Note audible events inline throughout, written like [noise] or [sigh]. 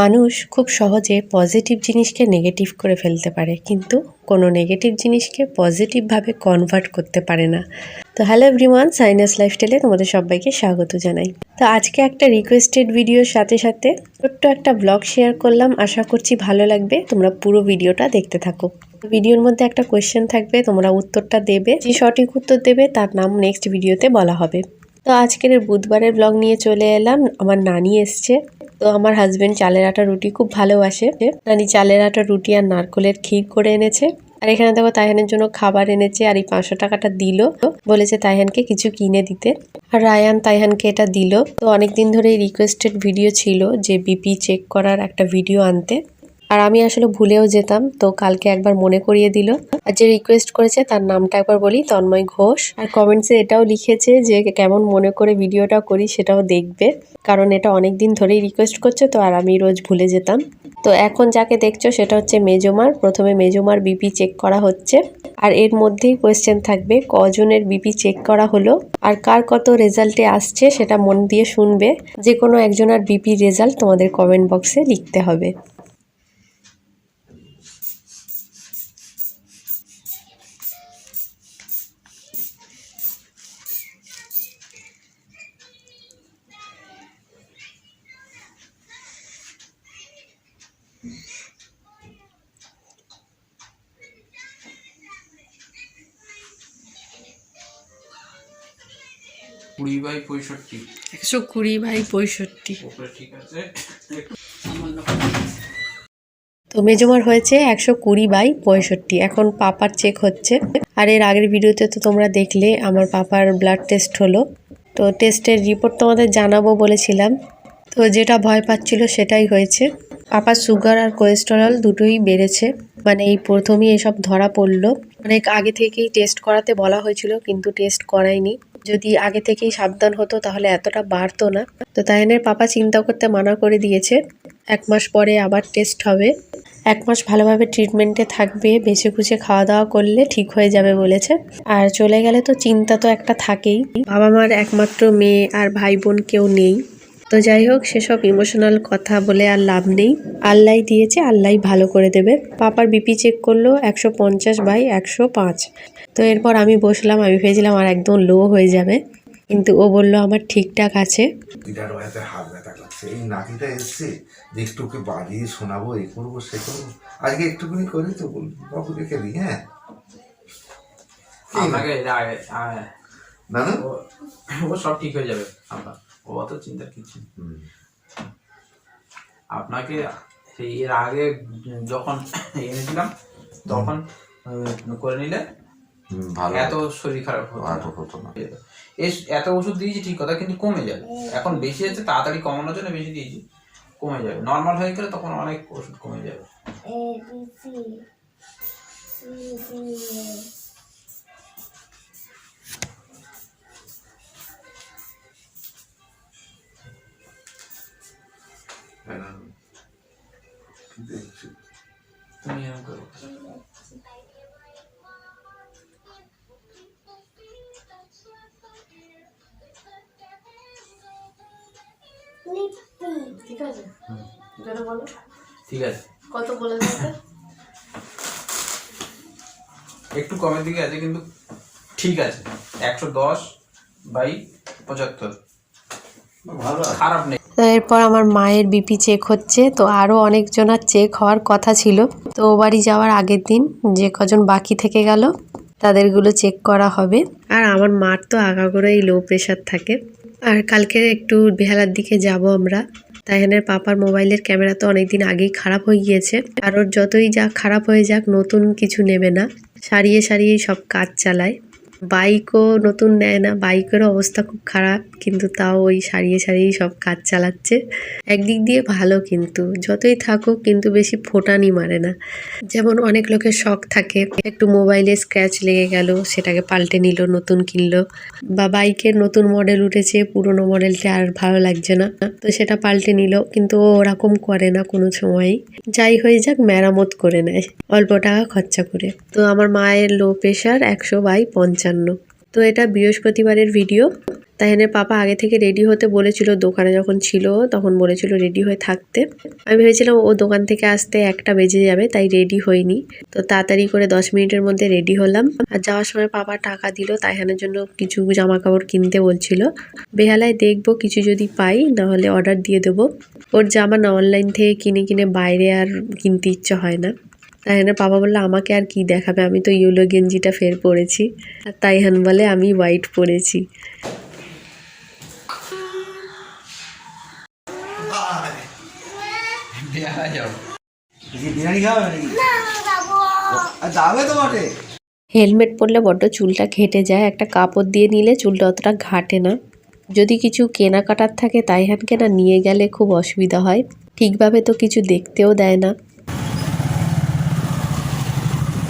মানুষ খুব সহজে পজিটিভ জিনিসকে নেগেটিভ করে ফেলতে পারে, কিন্তু কোনো নেগেটিভ জিনিসকে পজিটিভভাবে কনভার্ট করতে পারে না। তো হ্যালো এভরিওয়ান সাইনাস লাইফস্টাইলে তোমাদের সবাইকে স্বাগত জানাই। তো আজকে একটা রিকোয়েস্টেড ভিডিওর সাথে সাথে ছোট্ট একটা ব্লগ শেয়ার করলাম। আশা করছি ভালো লাগবে। তোমরা পুরো ভিডিওটা দেখতে থাকো। ভিডিওর মধ্যে একটা কোয়েশ্চেন থাকবে, তোমরা উত্তরটা দেবে। যে সঠিক উত্তর দেবে, তার নাম নেক্সট ভিডিওতে বলা হবে। তো আজকের বুধবারের ব্লগ নিয়ে চলে এলাম। আমার নানি এসছে। তো আমার হাজবেন্ড চালের আটা রুটি খুব ভালোবাসে। নানি চালের আটা, রুটি আর নারকলের ক্ষীর করে এনেছে। আর এখানে দেখো তাইহানের জন্য খাবার এনেছে আর এই পাঁচশো টাকাটা দিল। বলেছে তাইহানকে কিছু কিনে দিতে। আর রায়ান তাইহানকে এটা দিল। তো অনেকদিন ধরেই রিকোয়েস্টেড ভিডিও ছিল যে বিপি চেক করার একটা ভিডিও আনতে। আর আমি আসলে ভুলেও যেতাম, তো কালকে একবার মনে করিয়ে দিল। আর যে রিকোয়েস্ট করেছে তার নামটা একবার বলি, তন্ময় ঘোষ। আর কমেন্টসে এটাও লিখেছে যে, কেমন মনে করে ভিডিওটা করি সেটাও দেখবে। কারণ এটা অনেক দিন ধরেই রিকোয়েস্ট করছে, তো আর আমি রোজ ভুলে যেতাম। তো এখন যাকে দেখছ সেটা হচ্ছে মেজোমার। প্রথমে মেজোমার বিপি চেক করা হচ্ছে। আর এর মধ্যেই কোয়েশ্চেন থাকবে, কজনের বিপি চেক করা হলো? আর কার কত রেজাল্টে আসছে সেটা মন দিয়ে শুনবে। যে কোনো একজনের বিপি রেজাল্ট তোমাদের কমেন্ট বক্সে লিখতে হবে। কুড়ি বাই পঁয়ষট্টি। একশো কুড়ি বাই পঁয়ষট্টি। ঠিক আছে। তো মেজমার হয়েছে একশো কুড়ি বাই পঁয়ষট্টি। এখন পাপার চেক হচ্ছে। আর এর আগের ভিডিওতে তো তোমরা দেখলে আমার পাপার ব্লাড টেস্ট হলো। তো টেস্টের রিপোর্ট তোমাদের জানাব বলেছিলাম। তো যেটা ভয় পাচ্ছিল সেটাই হয়েছে। পাপার সুগার আর কোলেস্টেরল দুটোই বেড়েছে। মানে এই প্রথমেই এসব ধরা পড়ল। অনেক আগে থেকেই টেস্ট করাতে বলা হয়েছিল কিন্তু টেস্ট করায়নি। যদি আগে থেকেই সাবধান হতো, তাহলে এতটা বাড়তো না। তো তাইনের পাপা চিন্তা করতে মানা করে দিয়েছে। এক মাস পরে আবার টেস্ট হবে। এক মাস ভালোভাবে ট্রিটমেন্টে থাকবে, বেছে কুচে খাওয়া দাওয়া করলে ঠিক হয়ে যাবে বলেছে। আর চলে গেলে তো চিন্তা তো একটা থাকেই। বাবা মার একমাত্র মেয়ে আর ভাই বোন কেউ নেই। তো যাই হোক, সেসব ইমোশনাল কথা বলে আর লাভ নেই। আল্লাহ দিয়েছে আল্লাহ ভালো করে দেবে। পাপার বিপি চেক করল, একশো পঞ্চাশ বাই একশো পাঁচ। তো এরপর আমি বসলাম আমি ভেবেছিলাম আর একদম লো হয়ে যাবে। কিন্তু ও বলল আমার ঠিকঠাক আছে। হাতে হাত ব্যথা করছে এই নাতিটা এসছে যে একটু ওকে বাজিয়ে শোনাবো এই করব সে করব। আজকে একটুখানি করে তো বলব বাবু রেখে দিই হ্যাঁ? আপনাকে এর আগে আগে- না না ও- ও সব ঠিক হয়ে যাবে আপনার ও অত চিন্তার কিছু আপনাকে সেই এর আগে যখন এনেছিলাম তখন করে নিলে ভালো এত শরীর খারাপ হতো না। হতো না। এস- এত ওষুধ দিয়েছি ঠিক কথা কিন্তু কমে যাবে। এখন বেশি আছে তাড়াতাড়ি কমানোর জন্য বেশি দিয়েছি কমে যাবে। নর্মাল হয়ে গেলে তখন অনেক ওষুধ কমে যাবে। ঠিক আছে। জোরে বলো ঠিক আছে কত বলে একটু কমের দিকে আছে কিন্তু ঠিক আছে। একশো দশ বাই পঁচাত্তর। ভালো খারাপ নেই। তো এরপর আমার মায়ের বিপি চেক হচ্ছে তো আরও অনেকজনার চেক হওয়ার কথা ছিল। তো ও বাড়ি যাওয়ার আগের দিন যে কজন বাকি থেকে গেল তাদেরগুলো চেক করা হবে। আর আমার মার তো আগাগোড়াই লো প্রেশার থাকে। আর কালকে একটু বেহালার দিকে যাব আমরা। তাইহানের পাপার মোবাইলের ক্যামেরা তো অনেকদিন আগেই খারাপ হয়ে গিয়েছে। আর ওর যতই যা খারাপ হয়ে যাক, নতুন কিছু নেবে না। সারিয়ে সারিয়ে সব কাজ চালায়। বাইকও নতুন নেয় না। বাইকেরও অবস্থা খুব খারাপ, কিন্তু তাও ওই সারিয়ে সারিয়ে সব কাজ চালাচ্ছে। একদিক দিয়ে ভালো কিন্তু, যতই থাকুক কিন্তু বেশি ফোটানি মারে না। যেমন অনেক লোকের শখ থাকে, একটু মোবাইলে স্ক্র্যাচ লেগে গেল, সেটাকে পাল্টে নিল, নতুন কিনলো, বা বাইকের নতুন মডেল উঠেছে, পুরনো মডেলটা আর ভালো লাগছে না, তো সেটা পাল্টে নিল, কিন্তু ও ওরকম করে না কোনো সময়ই। যাই হয়ে যাক, মেরামত করে নেয়, অল্প টাকা খরচা করে। তো আমার মায়ের লো প্রেশার একশো বাই পঞ্চান্ন তো এটা বৃহস্পতিবারের ভিডিও তাইহানের পাপা আগে থেকে রেডি হতে বলেছিল, দোকানে যখন ছিল তখন বলেছিল রেডি হয়ে থাকতে। আমি ভেবেছিলাম ও দোকান থেকে আসতে একটা বেজে যাবে, তাই রেডি হইনি তো তাড়াতাড়ি করে দশ মিনিটের মধ্যে রেডি হলাম। আর যাওয়ার সময় পাপা টাকা দিল তাইহানের জন্য কিছু জামা কাপড় কিনতে বলছিল। বেহালায় দেখব, কিছু যদি পাই, নাহলে অর্ডার দিয়ে দেবো। ওর জামা না অনলাইন থেকে কিনে কিনে বাইরে আর কিনতে ইচ্ছে হয় না। তাইহানের বাবা বলল, আমাকে আর কি দেখাবে? আমি তো ইউলো গেঞ্জিটা ফের পরেছি। আর তাইহান বলে, আমি হোয়াইট পরেছি। হেলমেট পরলে বড্ড চুলটা ঘেটে যায়। একটা কাপড় দিয়ে নিলে চুলটা অতটা ঘাটে না। যদি কিছু কেনাকাটার থাকে, তাইহানকে না নিয়ে গেলে খুব অসুবিধা হয়। ঠিকভাবে তো কিছু দেখতেও দেয় না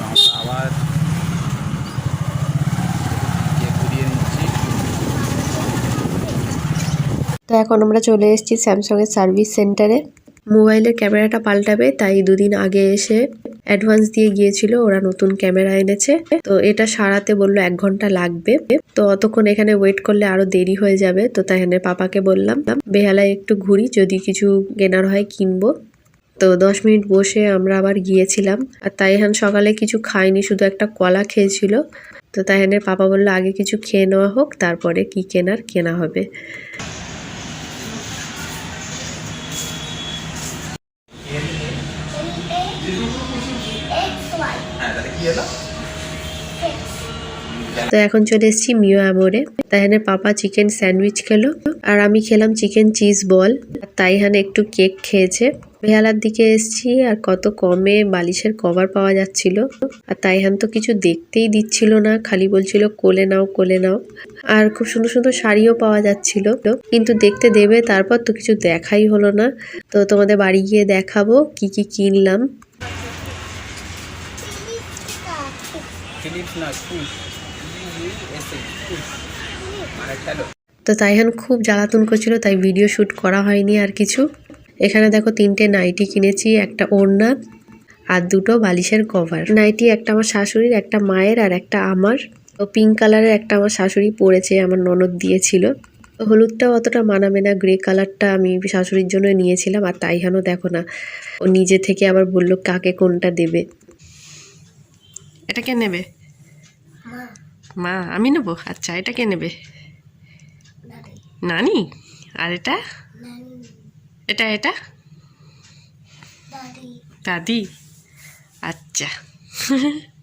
আমরা আবার ইয়ে ঘুরিয়ে নিচ্ছি তো এখন আমরা চলে এসেছি স্যামসাংয়ের সার্ভিস সেন্টারে। মোবাইলের ক্যামেরাটা পাল্টাবে, তাই দুদিন আগে এসে অ্যাডভান্স দিয়ে গিয়েছিল, ওরা নতুন ক্যামেরা এনেছে। তো এটা সারাতে বলল এক ঘণ্টা লাগবে। তো অতক্ষণ এখানে ওয়েট করলে আরও দেরি হয়ে যাবে, তো তাই এখানে পাপাকে বললাম, বেহালায় একটু ঘুরি, যদি কিছু কেনার হয় কিনবো। তো দশ মিনিট বসে আমরা আবার গিয়েছিলাম, আর তাই তাইহান সকালে কিছু খায়নি শুধু একটা কলা খেয়েছিল। তো তাই তাইহানের পাপা বলল, আগে কিছু খেয়ে নেওয়া হোক, তারপরে কি কেনার, কেনা হবে। তো এখন চলে এসেছি মিও আমোরে তাইহানের পাপা চিকেন স্যান্ডউইচ খেলো। আর আমি খেলাম চিকেন চিজ বল তাইহান একটু কেক খেয়েছে। বেহালার দিকে এসেছি আর কত কমে বালিশের কভার পাওয়া যাচ্ছিল। আর তাইহান তো কিছু দেখতেই দিচ্ছিল না, খালি বলছিল, কোলে নাও কোলে নাও। আর খুব সুন্দর সুন্দর শাড়িও পাওয়া যাচ্ছিল। কিন্তু দেখতে দেবে, তারপর তো কিছু দেখাই হলো না। তো তোমাদের বাড়ি গিয়ে দেখাবো কি কি কিনলাম। তো তাইহান খুব জ্বালাতন করছিল, তাই ভিডিও শ্যুট করা হয়নি আর কিছু। এখানে দেখো তিনটে নাইটি কিনেছি, একটা ওড়না আর দুটো বালিশের কভার নাইটি একটা আমার শাশুড়ির, একটা মায়ের আর একটা আমার। তো পিঙ্ক কালারের একটা আমার শাশুড়ি পরেছে, আমার ননদ দিয়েছিল। তো হলুদটাও অতটা মানাবে না গ্রে কালারটা আমি শাশুড়ির জন্য নিয়েছিলাম আর তাইহানও দেখো না। ও নিজে থেকে আবার বলল, কাকে কোনটা দেবে? এটা কে নেবে? মা আমি নেব? আচ্ছা এটা কে নেবে? নানি। আর এটা? এটা এটা? দাদি। আচ্ছা। [laughs]